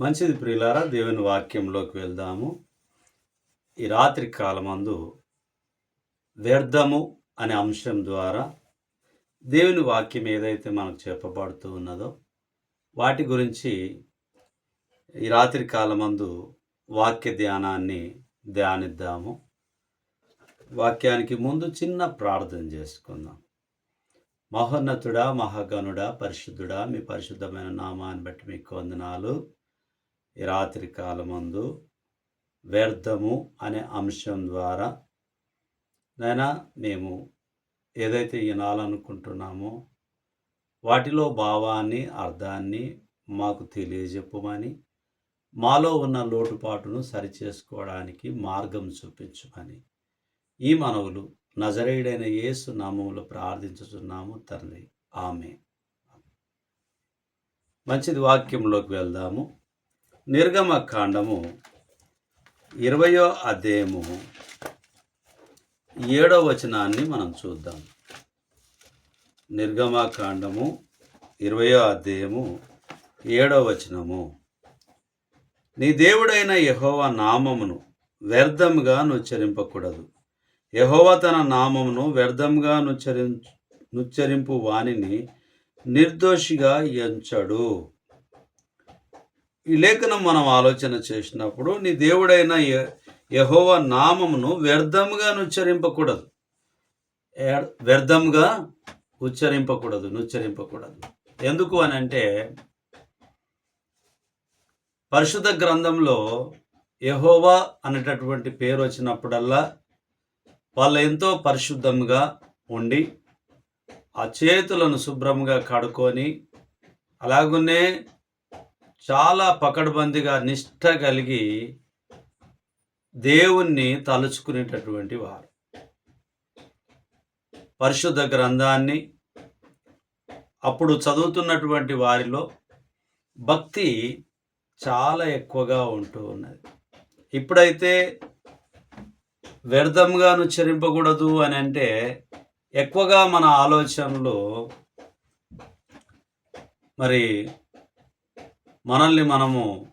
మంచిది ప్రియులారా దేవుని వాక్యంలోకి వెళ్దాము. ఈ రాత్రి కాలమందు వ్యర్థము అనే అంశం ద్వారా దేవుని వాక్యం ఏదైతే మనకు చెప్పబడుతూ ఉన్నదో వాటి గురించి ఈ రాత్రి కాలమందు వాక్య ధ్యానాన్ని ధ్యానిద్దాము. వాక్యానికి ముందు చిన్న ప్రార్థన చేసుకుందాం. మహోన్నతుడా మహాగణుడా పరిశుద్ధుడా మీ పరిశుద్ధమైన నామాన్ని బట్టి మీకు వందనాలు. ఈ రాత్రి కాలమందు వ్యర్థము అనే అంశం ద్వారా నైనా మేము ఏదైతే వినాలనుకుంటున్నామో వాటిలో భావాన్ని అర్థాన్ని మాకు తెలియజెప్పమని మాలో ఉన్న లోటుపాటును సరిచేసుకోవడానికి మార్గం చూపించమని ఈ మనవులు నజరేయుడైన యేసు నామములో ప్రార్థించుచున్నాము తండ్రి. ఆమె మంచిది వాక్యంలోకి వెళ్దాము. నిర్గమకాండము ఇరవయో అధ్యాయము ఏడో వచనాన్ని మనం చూద్దాం. నిర్గమకాండము ఇరవయో అధ్యాయము ఏడో వచనము. నీ దేవుడైన యహోవ నామమును వ్యర్థముగా నుచ్చరింపకూడదు. యహోవ తన నామమును వ్యర్థంగా నుచ్చరి నుచ్చరింపు వానిని నిర్దోషిగా ఎంచడు. ఈ లేఖనం మనం ఆలోచన చేసినప్పుడు నీ దేవుడైన యహోవ నామమును వ్యర్థముగా ఉచ్చరింపకూడదు. వ్యర్థంగా ఉచ్చరింపకూడదు నుచ్చరింపకూడదు. ఎందుకు అని అంటే పరిశుద్ధ గ్రంథంలో యహోవా అనేటటువంటి పేరు వచ్చినప్పుడల్లా వాళ్ళు ఎంతో పరిశుద్ధంగా ఉండి ఆ చేతులను శుభ్రంగా కడుక్కొని అలాగునే చాలా పకడ్బందీగా నిష్ఠ కలిగి దేవుణ్ణి తలుచుకునేటటువంటి వారు. పరిశుద్ధ గ్రంథాన్ని అప్పుడు చదువుతున్నటువంటి వారిలో భక్తి చాలా ఎక్కువగా ఉంటూ ఉన్నది. ఇప్పుడైతే వ్యర్థంగా ఉచ్చరింపకూడదు అని అంటే ఎక్కువగా మన ఆలోచనలు మరి మనల్ని మనము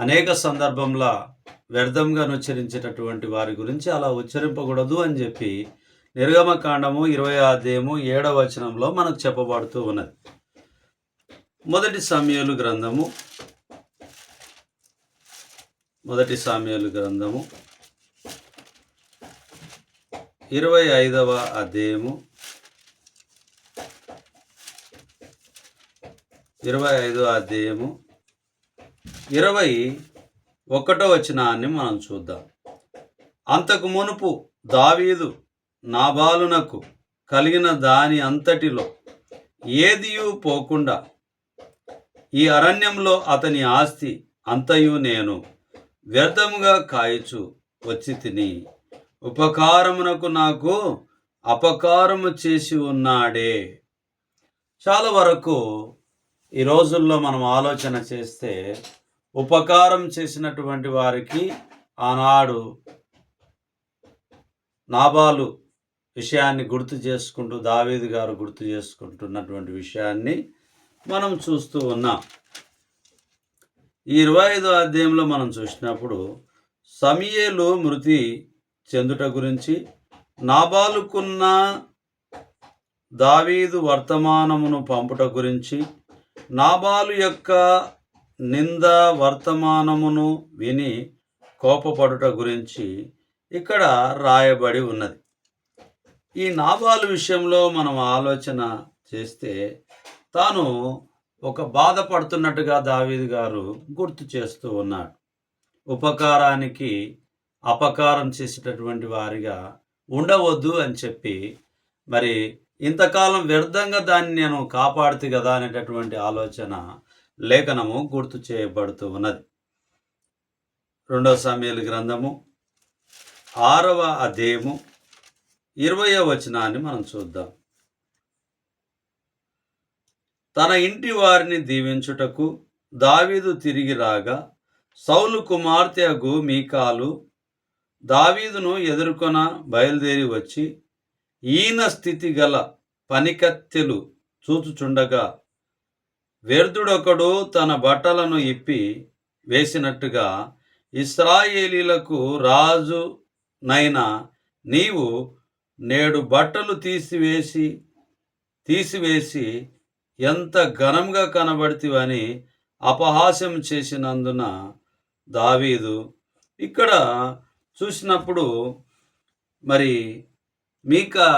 అనేక సందర్భంలో వ్యర్థంగా ఉచ్చరించేటటువంటి వారి గురించి అలా ఉచ్చరింపకూడదు అని చెప్పి నిర్గమకాండము ఇరవై అధ్యాయము ఏడవ వచనంలో మనకు చెప్పబడుతూ ఉన్నది. మొదటి సమయాలు గ్రంథము. మొదటి సామ్యాలు గ్రంథము. ఇరవై ఐదవ అధ్యాయము. ఇరవై ఐదు అధ్యాయము ఇరవై ఒకటో వచనాన్ని మనం చూద్దాం. అంతకు మునుపు దావీదు నాబాలునకు కలిగిన దాని అంతటిలో ఏదియు పోకుండా ఈ అరణ్యంలో అతని ఆస్తి అంతయు నేను వ్యర్థముగా కాయచు వచ్చి తిని ఉపకారమునకు నాకు అపకారము చేసి ఉన్నాడే. చాలా వరకు ఈ రోజుల్లో మనం ఆలోచన చేస్తే ఉపకారం చేసినటువంటి వారికి ఆనాడు నాబాలు విషయాన్ని గుర్తు చేసుకుంటూ దావీదు గారు గుర్తు చేసుకుంటున్నటువంటి విషయాన్ని మనం చూస్తూ ఉన్నాం. ఈ ఇరవై ఐదో అధ్యాయంలో మనం చూసినప్పుడు సమీయలు మృతి చెందుట గురించి నాబాలుకున్న దావీదు వర్తమానమును పంపుట గురించి నాబాలు యొక్క నింద వర్తమానమును విని కోపపడుట గురించి ఇక్కడ రాయబడి ఉన్నది. ఈ నాబాలు విషయంలో మనం ఆలోచన చేస్తే తాను ఒక బాధపడుతున్నట్టుగా దావీదు గారు గుర్తు చేస్తూ ఉన్నాడు. ఉపకారానికి అపకారం చేసేటటువంటి వారిగా ఉండవద్దు అని చెప్పి మరి ఇంతకాలం వ్యర్థంగా దాన్ని నేను కాపాడుతు కదా అనేటటువంటి ఆలోచన లేఖనము గుర్తు చేయబడుతూ ఉన్నది. రెండవ సమయాల గ్రంథము ఆరవ అధ్యాయము ఇరవయో వచనాన్ని మనం చూద్దాం. తన ఇంటి వారిని దీవించుటకు దావీదు తిరిగి రాగా సౌలు కుమార్తె అగు మీకాలు దావీదును ఎదుర్కొన బయలుదేరి వచ్చి ఈయన స్థితి గల పనికత్తెలు చూచుచుండగా వ్యర్థుడొకడు తన బట్టలను ఇప్పి వేసినట్టుగా ఇస్రాయేలీలకు రాజు నైనా నీవు నేడు బట్టలు తీసివేసి తీసివేసి ఎంత ఘనంగా కనబడితివని అపహాస్యం చేసినందున దావీదు. ఇక్కడ చూసినప్పుడు మరి మీకా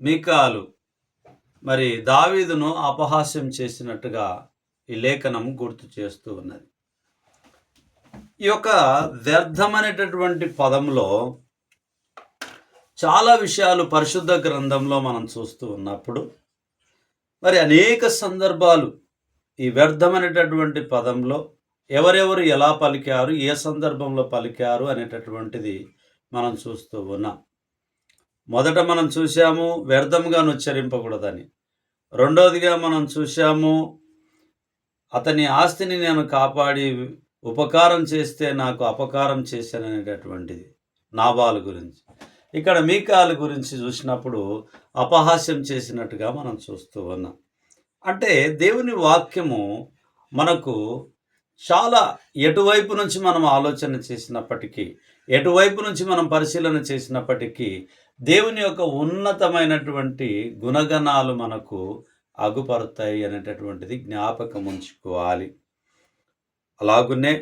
మీకాలు. మరి దావీదును అపహాస్యం చేసినట్టుగా ఈ లేఖనం గుర్తు చేస్తూ ఉన్నది. ఈ యొక్క వ్యర్థమనేటటువంటి పదంలో చాలా విషయాలు పరిశుద్ధ గ్రంథంలో మనం చూస్తూ ఉన్నప్పుడు మరి అనేక సందర్భాలు ఈ వ్యర్థమనేటటువంటి పదంలో ఎవరెవరు ఎలా పలికారు ఏ సందర్భంలో పలికారు అనేటటువంటిది మనం చూస్తూ ఉన్నాం. మొదట మనం చూశాము వ్యర్థంగా ఉచ్చరింపకూడదని. రెండవదిగా మనం చూశాము అతని ఆస్తిని నేను కాపాడి ఉపకారం చేస్తే నాకు అపకారం చేశాననేటటువంటిది నాబాలు గురించి. ఇక్కడ మీకాల గురించి చూసినప్పుడు అపహాస్యం చేసినట్టుగా మనం చూస్తూ ఉన్నాం. అంటే దేవుని వాక్యము మనకు చాలా ఎటువైపు నుంచి మనం ఆలోచన చేసినప్పటికీ ఎటువైపు నుంచి మనం పరిశీలన చేసినప్పటికీ దేవుని యొక్క ఉన్నతమైనటువంటి గుణగణాలు మనకు అగుపరుతాయి అనేటటువంటిది జ్ఞాపకం ఉంచుకోవాలి. అలాగునే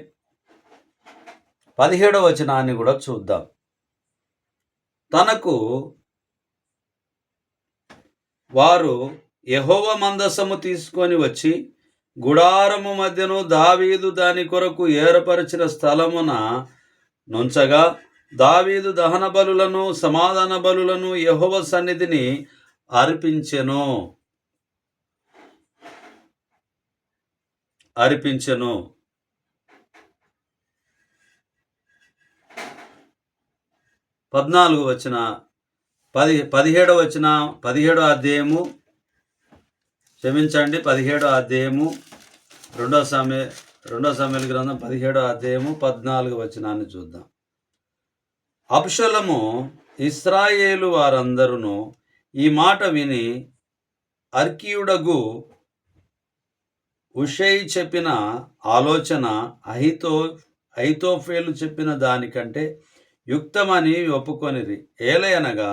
పదిహేడవ వచనాన్ని కూడా చూద్దాం. తనకు వారు యహోవ మందసము తీసుకొని వచ్చి గుడారము మధ్యను దావీదు దాని కొరకు ఏర్పరిచిన స్థలమున నుంచగా దావీదు దహన బలులను సమాధాన బలులను యహోవ సన్నిధిని అర్పించెను. అర్పించెను. పద్నాలుగు వచ్చిన పది పదిహేడవ వచ్చిన పదిహేడో అధ్యాయము. క్షమించండి పదిహేడో అధ్యాయము. రెండో సమయ రెండో సమయాల గ్రంథం పదిహేడో అధ్యాయము పద్నాలుగు వచనాన్ని చూద్దాం. అప్షలము ఇస్రాయేలు వారందరూ ఈ మాట విని అర్కియుడగు ఉషయ్ చెప్పిన ఆలోచన అహితో ఐతోఫేలు చెప్పిన దానికంటే యుక్తమని ఒప్పుకొనిది ఏలయనగా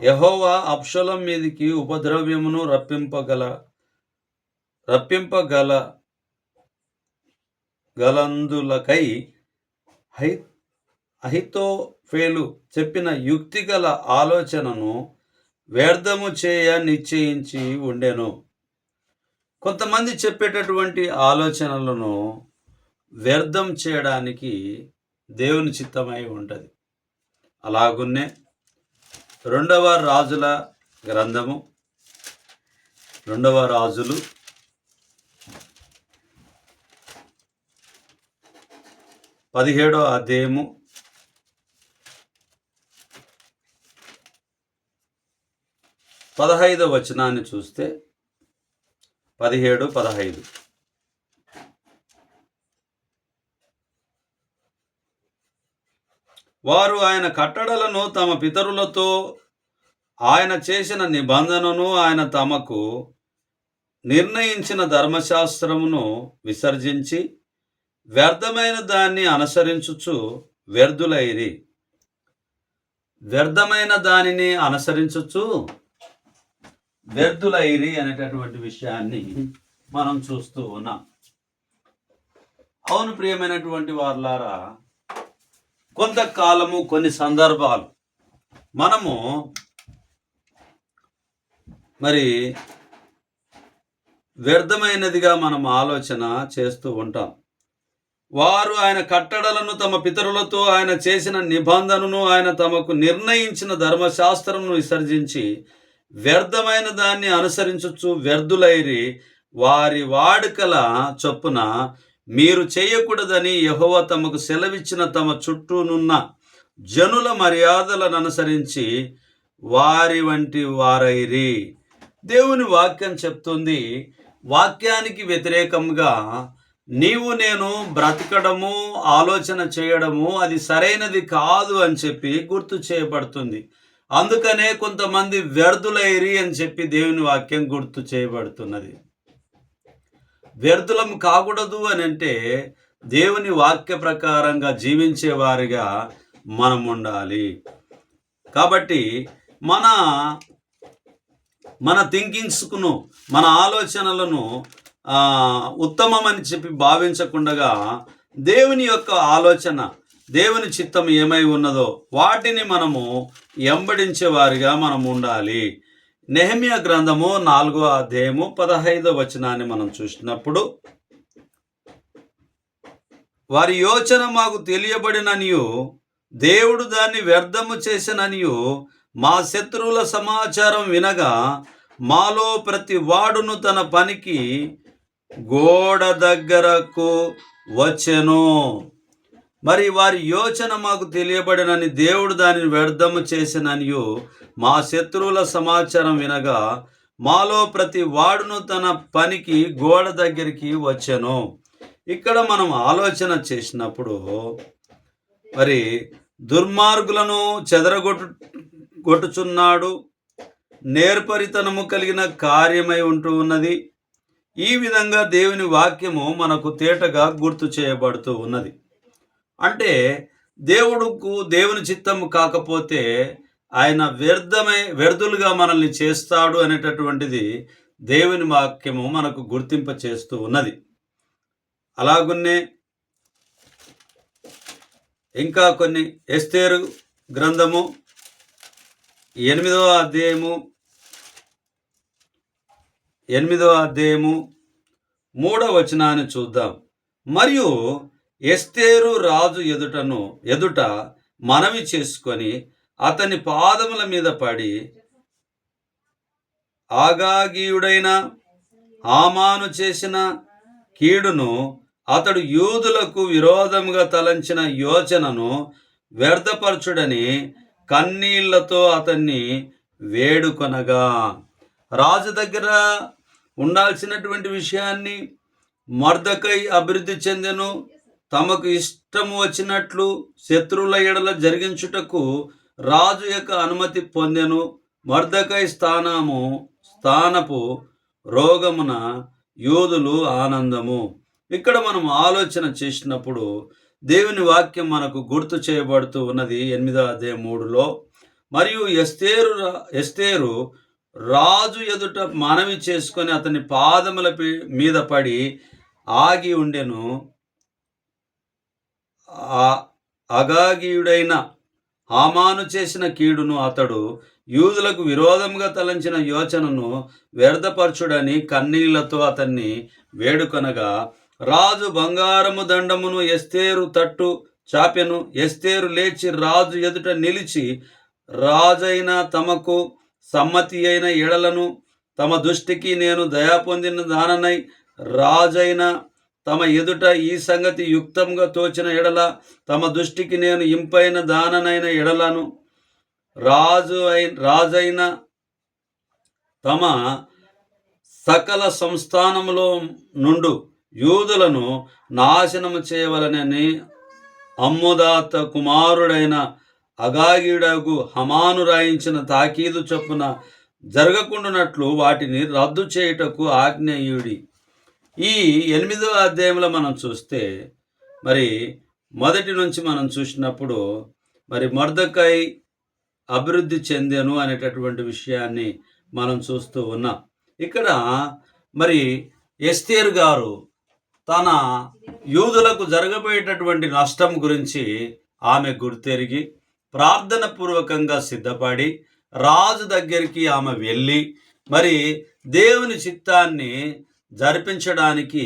యహోవా అప్షలం మీదికి ఉపద్రవ్యమును రప్పింపగల రప్పింపగల గలందులకై హై అహితోఫేలు చెప్పిన యుక్తిగల ఆలోచనను వ్యర్థము చేయ నిశ్చయించి ఉండెను. కొంతమంది చెప్పేటటువంటి ఆలోచనలను వ్యర్థం చేయడానికి దేవుని చిత్తమై ఉంటుంది. అలాగున్నే రెండవ రాజుల గ్రంథము రెండవ రాజులు పదిహేడో అధ్యాయము పదహైదు వచనాన్ని చూస్తే పదిహేడు పదహైదు. వారు ఆయన కట్టడలను తమ పితరులతో ఆయన చేసిన నిబంధనను ఆయన తమకు నిర్ణయించిన ధర్మశాస్త్రమును విసర్జించి వ్యర్థమైన దాన్ని అనుసరించుచు వ్యర్థులైరి. వ్యర్థమైన దానిని అనుసరించుచు వ్యర్థులైరి అనేటటువంటి విషయాన్ని మనం చూస్తూ ఉన్నాం. అవును ప్రియమైనటువంటి వారులారా కొంతకాలము కొన్ని సందర్భాలు మనము మరి వ్యర్థమైనదిగా మనం ఆలోచన చేస్తూ ఉంటాం. వారు ఆయన కట్టడలను తమ పితరులతో ఆయన చేసిన నిబంధనను ఆయన తమకు నిర్ణయించిన ధర్మశాస్త్రమును విసర్జించి వ్యర్థమైన దాన్ని అనుసరించచ్చు వ్యర్థులైరి వారి వాడుకల చొప్పున మీరు చేయకూడదని యహోవ తమకు సెలవిచ్చిన తమ చుట్టూనున్న జనుల మర్యాదలను అనుసరించి వారి వంటి వారైరి. దేవుని వాక్యం చెప్తుంది వాక్యానికి వ్యతిరేకంగా నీవు నేను బ్రతకడము ఆలోచన చేయడము అది సరైనది కాదు అని చెప్పి గుర్తు చేయబడుతుంది. అందుకనే కొంతమంది వ్యర్థులైరి అని చెప్పి దేవుని వాక్యం గుర్తు చేయబడుతున్నది. వ్యర్థులం కాకూడదు అని అంటే దేవుని వాక్య ప్రకారంగా జీవించే వారిగా మనం ఉండాలి. కాబట్టి మన మన థింకింగ్స్కును మన ఆలోచనలను ఉత్తమమని చెప్పి భావించకుండగా దేవుని యొక్క ఆలోచన దేవుని చిత్తం ఏమై ఉన్నదో వాటిని మనము ఎంబడించే వారిగా మనం ఉండాలి. నెహమియా గ్రంథము నాలుగో అధ్యాయము పదహైదో వచనాన్ని మనం చూసినప్పుడు వారి యోచన మాకు తెలియబడిననియు దేవుడు దాన్ని వ్యర్థము చేసిననియు మా శత్రువుల సమాచారం వినగా మాలో ప్రతి వాడును తన పనికి గోడ దగ్గరకు వచ్చెను. మరి వారి యోచన మాకు తెలియబడినని దేవుడు దానిని వ్యర్థము చేసిననియు మా శత్రువుల సమాచారం వినగా మాలో ప్రతి వాడును తన పనికి గోడ దగ్గరికి వచ్చాను. ఇక్కడ మనం ఆలోచన చేసినప్పుడు మరి దుర్మార్గులను చెదరగొట్టు కొట్టుచున్నాడు నేర్పరితనము కలిగిన కార్యమై ఉంటూ ఉన్నది. ఈ విధంగా దేవుని వాక్యము మనకు తేటగా గుర్తు చేయబడుతూ ఉన్నది. అంటే దేవుడుకు దేవుని చిత్తము కాకపోతే ఆయన వ్యర్థమై వ్యర్థులుగా మనల్ని చేస్తాడు అనేటటువంటిది దేవుని వాక్యము మనకు గుర్తింప చేస్తూ ఉన్నది. అలాగున్నే ఇంకా కొన్ని ఎస్తేరు గ్రంథము ఎనిమిదవ అధ్యాయము ఎనిమిదవ అధ్యాయము మూడవ వచనాన్ని చూద్దాం. మరియు ఎస్తేరు రాజు ఎదుటను ఎదుట మనవి చేసుకొని అతని పాదముల మీద పడి ఆగాగీయుడైన ఆమాను చేసిన కీడును అతడు యూదులకు విరోధంగా తలంచిన యోచనను వ్యర్థపరచుడని కన్నీళ్ళతో అతన్ని వేడుకొనగా. రాజు దగ్గర ఉండాల్సినటువంటి విషయాన్ని మర్దకై అభివృద్ధి చెందెను. తమకు ఇష్టము వచ్చినట్లు శత్రువుల ఎడల జరిగించుటకు రాజు యొక్క అనుమతి పొందెను. మర్దకై స్థానము స్థానపు రోగమున యోధులు ఆనందము. ఇక్కడ మనం ఆలోచన చేసినప్పుడు దేవుని వాక్యం మనకు గుర్తు చేయబడుతూ ఉన్నది ఎనిమిదో అదే మూడులో. మరియు ఎస్తేరు ఎస్తేరు రాజు ఎదుట మనవి చేసుకొని అతని పాదముల మీద పడి ఆగి ఉండెను. అగాగీయుడైన హామాను చేసిన కీడును అతడు యూదులకు విరోధంగా తలంచిన యోచనను వ్యర్థపరచుడని కన్నీళ్ళతో అతన్ని వేడుకొనగా రాజు బంగారము దండమును ఎస్తేరు తట్టు చాపెను. ఎస్తేరు లేచి రాజు ఎదుట నిలిచి రాజైన తమకు సమ్మతి అయిన ఎడలను తమ దృష్టికి నేను దయా పొందిన దాననై రాజైన తమ ఎదుట ఈ సంగతి యుక్తంగా తోచిన ఎడల తమ దృష్టికి నేను ఇంపైన దాననైన ఎడలను రాజు అయిన రాజైన తమ సకల సంస్థానములో నుండు యూదులను నాశనము చేయవలనని అమ్ముదాత కుమారుడైన అగాగిడకు హమాను రాయించిన తాకీదు చొప్పున జరగకుండానట్లు వాటిని రద్దు చేయుటకు ఆజ్ఞేయుడి. ఈ ఎనిమిదో అధ్యాయంలో మనం చూస్తే మరి మొదటి నుంచి మనం చూసినప్పుడు మరి మర్దకై అభివృద్ధి చెందాను అనేటటువంటి విషయాన్ని మనం చూస్తూ ఉన్నాం. ఇక్కడ మరి ఎస్తేరు గారు తన యూదులకు జరగబోయేటటువంటి నష్టం గురించి ఆమె గుర్తెరిగి ప్రార్థన పూర్వకంగా సిద్ధపడి రాజు దగ్గరికి ఆమె వెళ్ళి మరి దేవుని చిత్తాన్ని జరిపించడానికి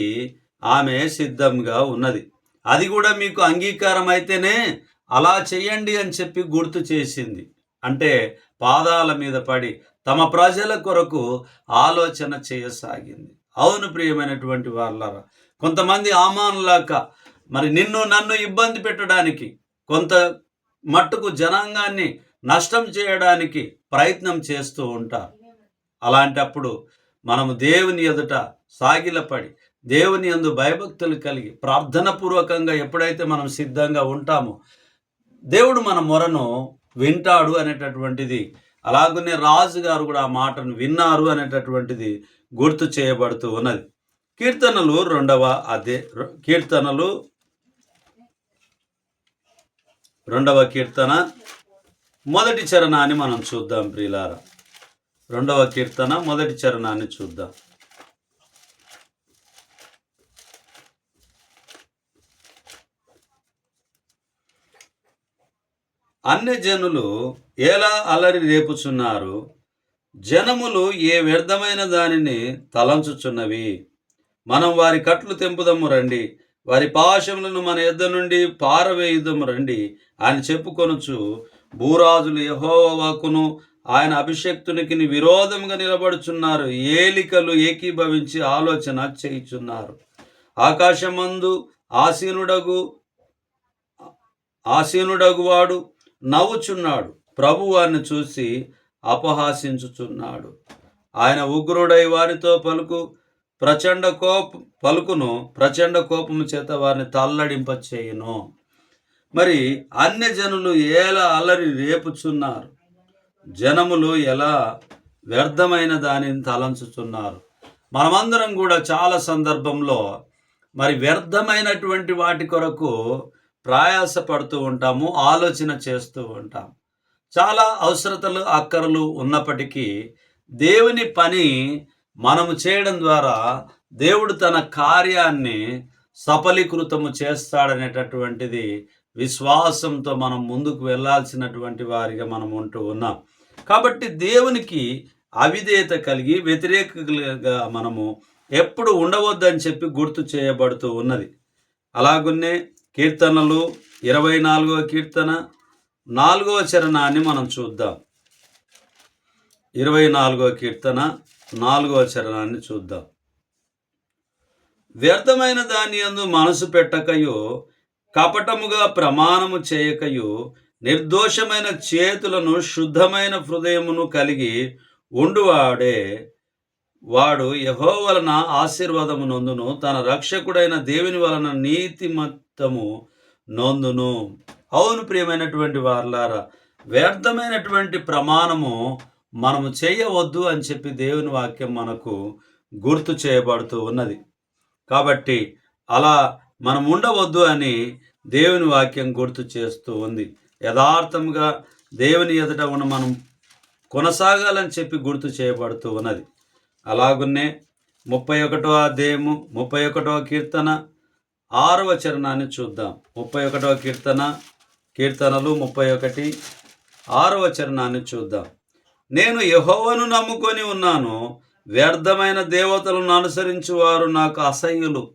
ఆమె సిద్ధంగా ఉన్నది. అది కూడా మీకు అంగీకారం అయితేనే అలా చేయండి అని చెప్పి గుర్తు చేసింది. అంటే పాదాల మీద పడి తమ ప్రజల కొరకు ఆలోచన చేయసాగింది. అవును ప్రియమైనటువంటి వాళ్ళరా కొంతమంది ఆమానులాక మరి నిన్ను నన్ను ఇబ్బంది పెట్టడానికి కొంత మట్టుకు జనాంగాన్ని నష్టం చేయడానికి ప్రయత్నం చేస్తూ ఉంటారు. అలాంటప్పుడు మనము దేవుని ఎదుట సాగిలపడి దేవుని యందు భయభక్తులు కలిగి ప్రార్థన పూర్వకంగా ఎప్పుడైతే మనం సిద్ధంగా ఉంటామో దేవుడు మన మొరను వింటాడు అనేటటువంటిది. అలాగనే రాజు గారు కూడా ఆ మాటను విన్నారు అనేటటువంటిది గుర్తు చేయబడుతూ ఉన్నది. కీర్తనలు రెండవ అదే కీర్తనలు రెండవ కీర్తన మొదటి చరణాన్ని మనం చూద్దాం ప్రియులారా. రెండవ కీర్తన మొదటి చరణాన్ని చూద్దాం. అన్ని జనులు ఎలా అలరి రేపుచున్నారు? జనములు ఏ వ్యర్థమైన దానిని తలంచుచున్నవి? మనం వారి కట్లు తెంపుదము రండి. వారి పాశములను మన యొద్ద నుండి పారవేయుదము రండి. అని చెప్పుకొనుచు భూరాజులు యహోవాకును ఆయన అభిషక్తునికి విరోధంగా నిలబడుచున్నారు. ఏలికలు ఏకీభవించి ఆలోచన చేయుచున్నారు. ఆకాశమందు ఆసీనుడగు ఆసీనుడగువాడు నవ్వుచున్నాడు. ప్రభు వారిని చూసి అపహాసించుచున్నాడు. ఆయన ఉగ్రుడై వారితో పలుకు ప్రచండ కోప పలుకును ప్రచండ కోపము చేత వారిని తల్లడింప చేయును మరి అన్య జనులు ఎలా అల్లరి రేపుచున్నారు? జనములు ఎలా వ్యర్థమైన దానిని తలంచుచున్నారు? మనమందరం కూడా చాలా సందర్భంలో మరి వ్యర్థమైనటువంటి వాటి కొరకు ప్రయాసపడుతూ ఉంటాము ఆలోచన చేస్తూ ఉంటాం. చాలా అవసరతలు అక్కరలు ఉన్నప్పటికీ దేవుని పని మనము చేయడం ద్వారా దేవుడు తన కార్యాన్ని సఫలీకృతము చేస్తాడనేటటువంటిది విశ్వాసంతో మనం ముందుకు వెళ్ళాల్సినటువంటి వారిగా మనం ఉంటూ ఉన్నాం. కాబట్టి దేవునికి అవిధేయత కలిగి వ్యతిరేకగా మనము ఎప్పుడు ఉండవద్దని చెప్పి గుర్తు చేయబడుతూ ఉన్నది. అలాగున్నే కీర్తనలు ఇరవై నాలుగవ కీర్తన నాలుగవ చరణాన్ని మనం చూద్దాం. ఇరవై నాలుగవ కీర్తన నాలుగవ చరణాన్ని చూద్దాం. వ్యర్థమైన దాని యందు మనసు పెట్టకయో కపటముగా ప్రమాణము చేయకయో నిర్దోషమైన చేతులను శుద్ధమైన హృదయమును కలిగి ఉండువాడే వాడు యహో వలన ఆశీర్వాదము నందును తన రక్షకుడైన దేవుని వలన నీతి నీతిమత్తము నొందును. అవును ప్రియమైనటువంటి వార్లారా వ్యర్థమైనటువంటి ప్రమాణము మనము చేయవద్దు అని చెప్పి దేవుని వాక్యం మనకు గుర్తు చేయబడుతూ ఉన్నది. కాబట్టి అలా మనం ఉండవద్దు అని దేవుని వాక్యం గుర్తు చేస్తూ ఉంది. యథార్థంగా దేవుని ఎదుట ఉన్న మనం కొనసాగాలని చెప్పి గుర్తు చేయబడుతూ ఉన్నది. అలాగున్నే ముప్పై ఒకటో అధ్యాయము ముప్పై ఒకటో కీర్తన ఆరవ చరణాన్ని చూద్దాం. ముప్పై ఒకటవ కీర్తన కీర్తనలు ముప్పై ఒకటి. ఆరవ చరణాన్ని చూద్దాం. నేను యహోవను నమ్ముకొని ఉన్నాను వ్యర్థమైన దేవతలను అనుసరించు వారు నాకు అసహ్యులు.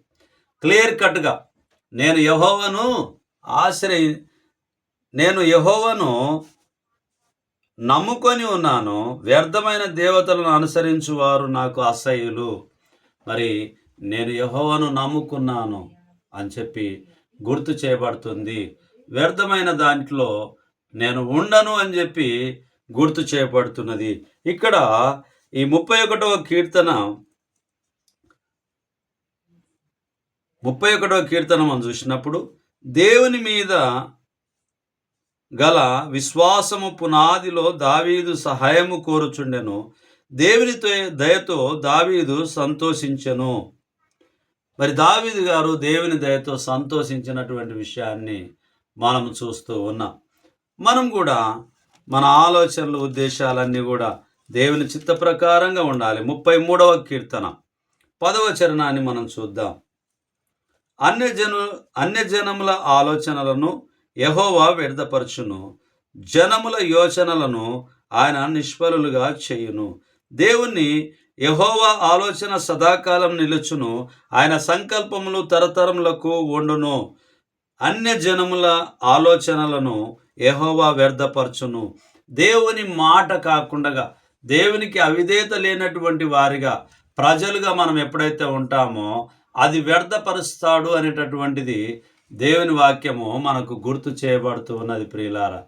క్లియర్ కట్గా నేను యహోవను ఆశ్రయి నేను యహోవను నమ్ముకొని ఉన్నాను వ్యర్థమైన దేవతలను అనుసరించు వారు నాకు అసహ్యులు. మరి నేను యహోవను నమ్ముకున్నాను. అని చెప్పి గుర్తు చేయబడుతుంది. వ్యర్థమైన దాంట్లో నేను ఉండను అని చెప్పి గుర్తు చేయబడుతున్నది. ఇక్కడ ఈ ముప్పై ఒకటవ కీర్తన ముప్పై ఒకటవ కీర్తన మనం చూసినప్పుడు దేవుని మీద గల విశ్వాసము పునాదిలో దావీదు సహాయము కోరుచుండెను. దేవునితో దయతో దావీదు సంతోషించెను. మరి దావీదు గారు దేవుని దయతో సంతోషించినటువంటి విషయాన్ని మనం చూస్తూ ఉన్నాం. మనం కూడా మన ఆలోచనలు ఉద్దేశాలన్నీ కూడా దేవుని చిత్త ప్రకారంగా ఉండాలి. ముప్పై మూడవ కీర్తన. పదవ చరణాన్ని మనం చూద్దాం. అన్యజను అన్యజనముల ఆలోచనలను యహోవా వ్యర్థపరచును. జనముల యోచనలను ఆయన నిష్ఫలులుగా చేయును. దేవుణ్ణి యహోవా ఆలోచన సదాకాలం నిలుచును. ఆయన సంకల్పములు తరతరములకు వండును. అన్య జనముల ఆలోచనలను యహోవా వ్యర్థపరచును. దేవుని మాట కాకుండా దేవునికి అవిధేత లేనటువంటి వారిగా ప్రజలుగా మనం ఎప్పుడైతే ఉంటామో అది వ్యర్థపరుస్తాడు అనేటటువంటిది దేవుని వాక్యము మనకు గుర్తు చేయబడుతూ ఉన్నది ప్రియులారా.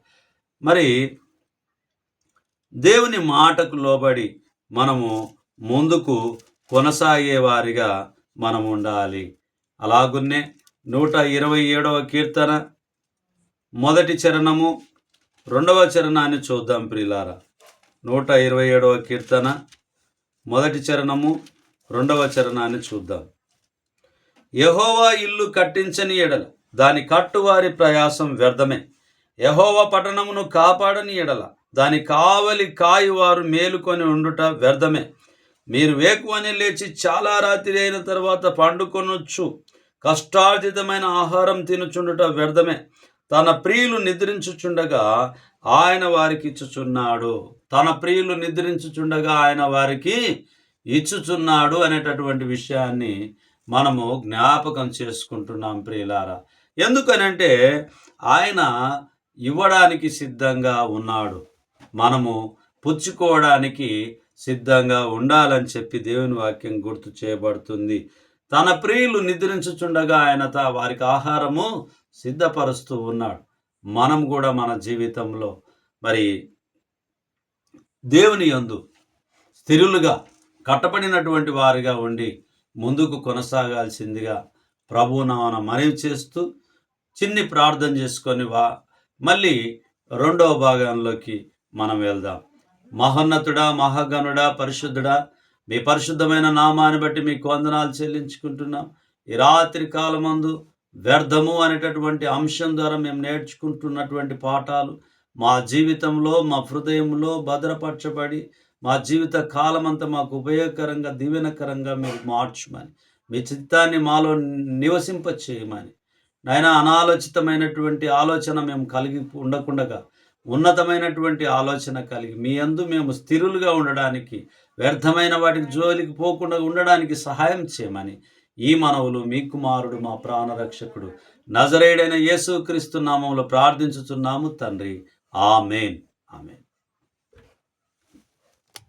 మరి దేవుని మాటకు లోబడి మనము ముందుకు కొనసాగే వారిగా మనం ఉండాలి. అలాగున్నే నూట ఇరవై ఏడవ కీర్తన మొదటి చరణము రెండవ చరణాన్ని చూద్దాం ప్రియులారా. నూట ఇరవై ఏడవ కీర్తన మొదటి చరణము రెండవ చరణాన్ని చూద్దాం. యహోవా ఇల్లు కట్టించని ఎడల దాని కట్టువారి ప్రయాసం వ్యర్థమే. యహోవ పట్టణమును కాపాడని ఎడల దాని కావలి కాయువారు మేలుకొని ఉండుట వ్యర్థమే. మీరు వేకువని లేచి చాలా రాత్రి అయిన తర్వాత పండుకొనొచ్చు. కష్టార్జితమైన ఆహారం తినుచుండుట వ్యర్థమే. తన ప్రియులు నిద్రించుచుండగా ఆయన వారికి ఇచ్చుచున్నాడు. తన ప్రియులు నిద్రించుచుండగా ఆయన వారికి ఇచ్చుచున్నాడు అనేటటువంటి విషయాన్ని మనము జ్ఞాపకం చేసుకుంటున్నాం ప్రియులారా. ఎందుకనంటే ఆయన ఇవ్వడానికి సిద్ధంగా ఉన్నాడు. మనము పుచ్చుకోవడానికి సిద్ధంగా ఉండాలని చెప్పి దేవుని వాక్యం గుర్తు చేయబడుతుంది. తన ప్రియులు నిద్రించుచుండగా ఆయన తా- వారికి ఆహారము సిద్ధపరుస్తూ ఉన్నాడు. మనం కూడా మన జీవితంలో మరి దేవుని యందు స్థిరులుగా కట్టబడినటువంటి వారిగా ఉండి ముందుకు కొనసాగాల్సిందిగా ప్రభునామన మనవి చేస్తూ చిన్ని ప్రార్థన చేసుకొని వా మళ్ళీ రెండవ భాగంలోకి మనం వెళ్దాం. మహోన్నతుడా మహాగణుడా పరిశుద్ధుడా మీ పరిశుద్ధమైన నామాన్ని బట్టి మీకు వందనాలు చెల్లించుకుంటున్నాం. ఈ రాత్రి కాలమందు వ్యర్థము అనేటటువంటి అంశం ద్వారా మేము నేర్చుకుంటున్నటువంటి పాఠాలు మా జీవితంలో మా హృదయంలో భద్రపరచబడి మా జీవిత కాలమంతా మాకు ఉపయోగకరంగా దీవెనకరంగా మీరు మార్చమని మీ చిత్తాన్ని మాలో నివసింప చేయమని నాయన అనాలోచితమైనటువంటి ఆలోచన మేము కలిగి ఉండకుండగా ఉన్నతమైనటువంటి ఆలోచన కలిగి మీ అందు మేము స్థిరులుగా ఉండడానికి వ్యర్థమైన వాటికి జోలికి పోకుండా ఉండడానికి సహాయం చేయమని ఈ మనవులు మీ కుమారుడు మా ప్రాణరక్షకుడు నజరేడైన యేసుక్రీస్తు నామంలో ప్రార్థించుచున్నాము తండ్రి. ఆమెన్. ఆమెన్.